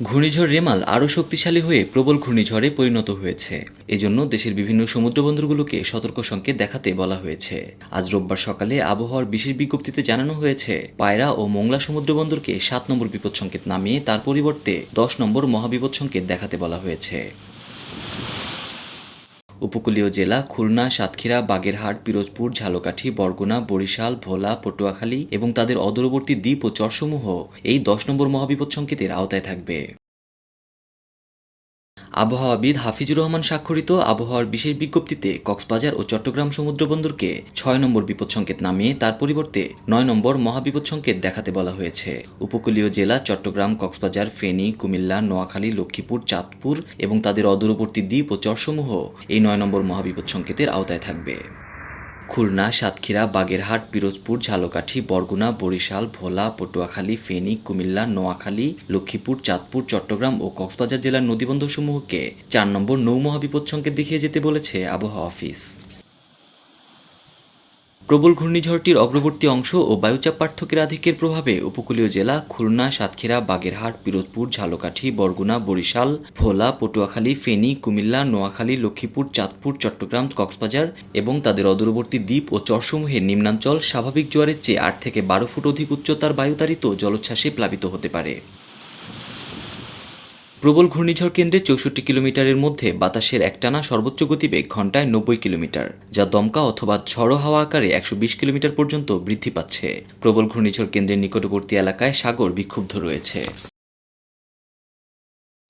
ঘূর্ণিঝড় রেমাল আরও শক্তিশালী হয়ে প্রবল ঘূর্ণিঝড়ে পরিণত হয়েছে। এজন্য দেশের বিভিন্ন সমুদ্রবন্দরগুলোকে সতর্ক সংকেত দেখাতে বলা হয়েছে। আজ রোববার সকালে আবহাওয়ার বিশেষ বিজ্ঞপ্তিতে জানানো হয়েছে, পায়রা ও মোংলা সমুদ্রবন্দরকে সাত নম্বর বিপদ সংকেত নামিয়ে তার পরিবর্তে দশ নম্বর মহাবিপদ সংকেত দেখাতে বলা হয়েছে। উপকূলীয় জেলা খুলনা, সাতক্ষীরা, বাগেরহাট, পিরোজপুর, ঝালকাঠি, বরগুনা, বরিশাল, ভোলা, পটুয়াখালী এবং তাদের অদূরবর্তী দ্বীপ ও চরসমূহ এই দশ নম্বর মহাবিপদ সংকেতের আওতায় থাকবে। আবহাওয়াবিদ হাফিজুর রহমান স্বাক্ষরিত আবহাওয়ার বিশেষ বিজ্ঞপ্তিতে কক্সবাজার ও চট্টগ্রাম সমুদ্রবন্দরকে ছয় নম্বর বিপদ সংকেত নামিয়ে তার পরিবর্তে নয় নম্বর মহাবিপদ সংকেত দেখাতে বলা হয়েছে। উপকূলীয় জেলা চট্টগ্রাম, কক্সবাজার, ফেনী, কুমিল্লা, নোয়াখালী, লক্ষ্মীপুর, চাঁদপুর এবং তাদের অদূরবর্তী দ্বীপ ও চরসমূহ এই নয় নম্বর মহাবিপদ সংকেতের আওতায় থাকবে। খুলনা, সাতক্ষীরা, বাগেরহাট, পিরোজপুর, ঝালকাঠি, বরগুনা, বরিশাল, ভোলা, পটুয়াখালী, ফেনী, কুমিল্লা, নোয়াখালী, লক্ষ্মীপুর, চাঁদপুর, চট্টগ্রাম ও কক্সবাজার জেলার নদীবন্দরসমূহকে চার নম্বর নৌ মহাবিপদ সংকেত দেখিয়ে যেতে বলেছে আবহাওয়া অফিস। প্রবল ঘূর্ণিঝড়টির অগ্রবর্তী অংশ ও বায়ুচাপ পার্থক্যের আধিক্যের প্রভাবে উপকূলীয় জেলা খুলনা, সাতক্ষীরা, বাগেরহাট, পিরোজপুর, ঝালকাঠি, বরগুনা, বরিশাল, ভোলা, পটুয়াখালী, ফেনী, কুমিল্লা, নোয়াখালী, লক্ষ্মীপুর, চাঁদপুর, চট্টগ্রাম, কক্সবাজার এবং তাদের অদূরবর্তী দ্বীপ ও চরসমূহের নিম্নাঞ্চল স্বাভাবিক জোয়ারের চেয়ে আট থেকে বারো ফুট অধিক উচ্চতার বায়ুতাড়িত জলোচ্ছ্বাসে প্লাবিত হতে পারে। প্রবল ঘূর্ণিঝড় কেন্দ্রে চৌষট্টি কিলোমিটারের মধ্যে বাতাসের একটানা সর্বোচ্চ গতিবেগ ঘন্টায় নব্বই কিলোমিটার, যা দমকা অথবা ঝড়ো হাওয়া আকারে একশো বিশ কিলোমিটার পর্যন্ত বৃদ্ধি পাচ্ছে। প্রবল ঘূর্ণিঝড় কেন্দ্রের নিকটবর্তী এলাকায় সাগর বিক্ষুব্ধ রয়েছে।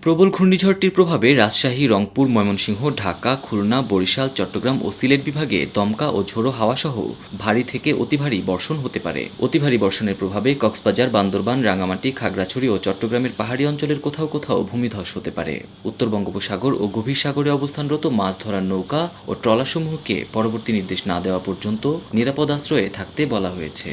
প্রবল ঘূর্ণিঝড়টির প্রভাবে রাজশাহী, রংপুর, ময়মনসিংহ, ঢাকা, খুলনা, বরিশাল, চট্টগ্রাম ও সিলেট বিভাগে দমকা ও ঝোড়ো হাওয়াসহ ভারী থেকে অতি ভারী বর্ষণ হতে পারে। অতি ভারী বর্ষণের প্রভাবে কক্সবাজার, বান্দরবান রাঙামাটি খাগড়াছড়ি ও চট্টগ্রামের পাহাড়ি অঞ্চলের কোথাও কোথাও ভূমিধস হতে পারে। উত্তর বঙ্গোপসাগর ও গভীর সাগরে অবস্থানরত মাছ ধরার নৌকা ও ট্রলারসমূহকে পরবর্তী নির্দেশ না দেওয়া পর্যন্ত নিরাপদ আশ্রয়ে থাকতে বলা হয়েছে।